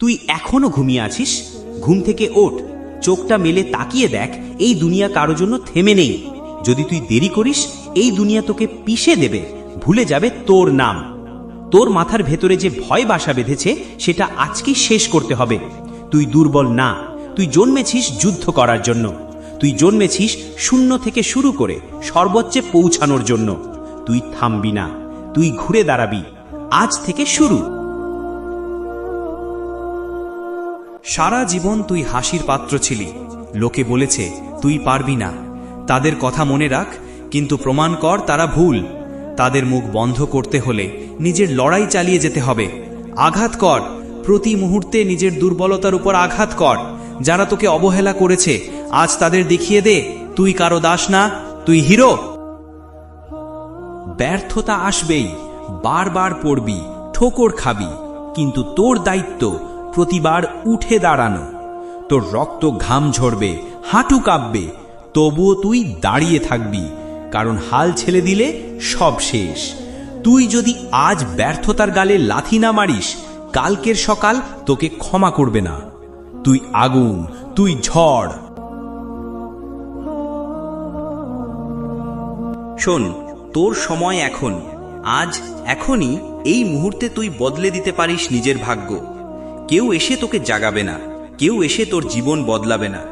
তুই এখনও ঘুমিয়ে আছিস? ঘুম থেকে ওঠ। চোখটা মেলে তাকিয়ে দেখ, এই দুনিয়া কারও জন্য থেমে নেই। যদি তুই দেরি করিস, এই দুনিয়া তোকে পিষে দেবে। ভুলে যাবে তোর নাম। তোর মাথার ভেতরে যে ভয় বাসা বেঁধেছে, সেটা আজকেই শেষ করতে হবে। তুই দুর্বল না। তুই জন্মেছিস যুদ্ধ করার জন্য। তুই জন্মেছিস শূন্য থেকে শুরু করে সর্বোচ্চে পৌঁছানোর জন্য। তুই থামবি না। তুই ঘুরে দাঁড়াবি। আজ থেকে শুরু। সারা জীবন তুই হাসির পাত্র ছিলি। লোকে বলেছে, তুই পারবি না। তাদের কথা মনে রাখ, কিন্তু প্রমাণ কর তারা ভুল। তাদের মুখ বন্ধ করতে হলে নিজের লড়াই চালিয়ে যেতে হবে। আঘাত কর, প্রতি মুহূর্তে নিজের দুর্বলতার উপর আঘাত কর। যারা তোকে অবহেলা করেছে, আজ তাদের দেখিয়ে দে, তুই কারও দাস না, তুই হিরো। ব্যর্থতা আসবেই, বারবার পড়বি, ঠোকর খাবি, কিন্তু তোর দায়িত্ব প্রতিবার উঠে দাঁড়ানো। তোর রক্ত ঘাম ঝরবে, হাঁটু কাঁপবে, তবুও তুই দাঁড়িয়ে থাকবি, কারণ হাল ছেড়ে দিলে সব শেষ। তুই যদি আজ ব্যর্থতার গালে লাথি না মারিস, কালকের সকাল তোকে ক্ষমা করবে না। তুই আগুন, তুই ঝড়। শোন, তোর সময় এখন। আজ এখনই এই মুহূর্তে তুই বদলে দিতে পারিস নিজের ভাগ্য। কেউ এসে তোকে জাগাবে না, কেউ এসে তোর জীবন বদলাবে না।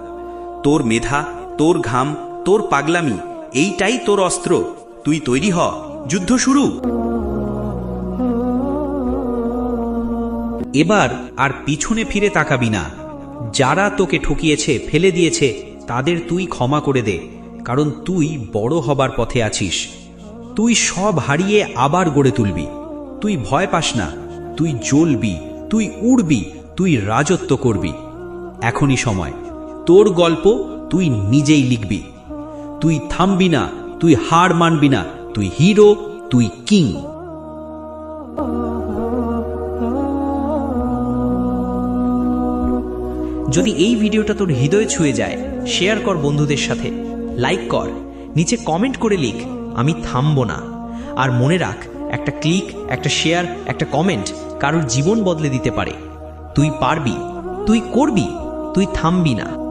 তোর মেধা, তোর ঘাম, তোর পাগলামি, এইটাই তোর অস্ত্র। তুই তৈরি হ, যুদ্ধ শুরু। এবার আর পিছনে ফিরে তাকাবি না। যারা তোকে ঠকিয়েছে, ফেলে দিয়েছে, তাদের তুই ক্ষমা করে দে, কারণ তুই বড় হবার পথে আছিস। তুই সব হারিয়ে আবার গড়ে তুলবি। তুই ভয় পাস না, তুই জ্বলবি। তুই উড়বি, তুই রাজত্ব করবি। এখনই সময়। তোর গল্প তুই নিজেই লিখবি। তুই থামবি না, তুই হার মানবি না, তুই হিরো, তুই কিং। যদি এই ভিডিওটা তোর হৃদয়ে ছুঁয়ে যায় শেয়ার কর বন্ধুদের সাথে। লাইক কর। নিচে কমেন্ট করে লিখ, আমি থামবো না। আর মনে রাখ একটা ক্লিক একটা শেয়ার একটা কমেন্ট কারোর জীবন বদলে দিতে পারে। তুই পারবি, তুই করবি, তুই থামবি না।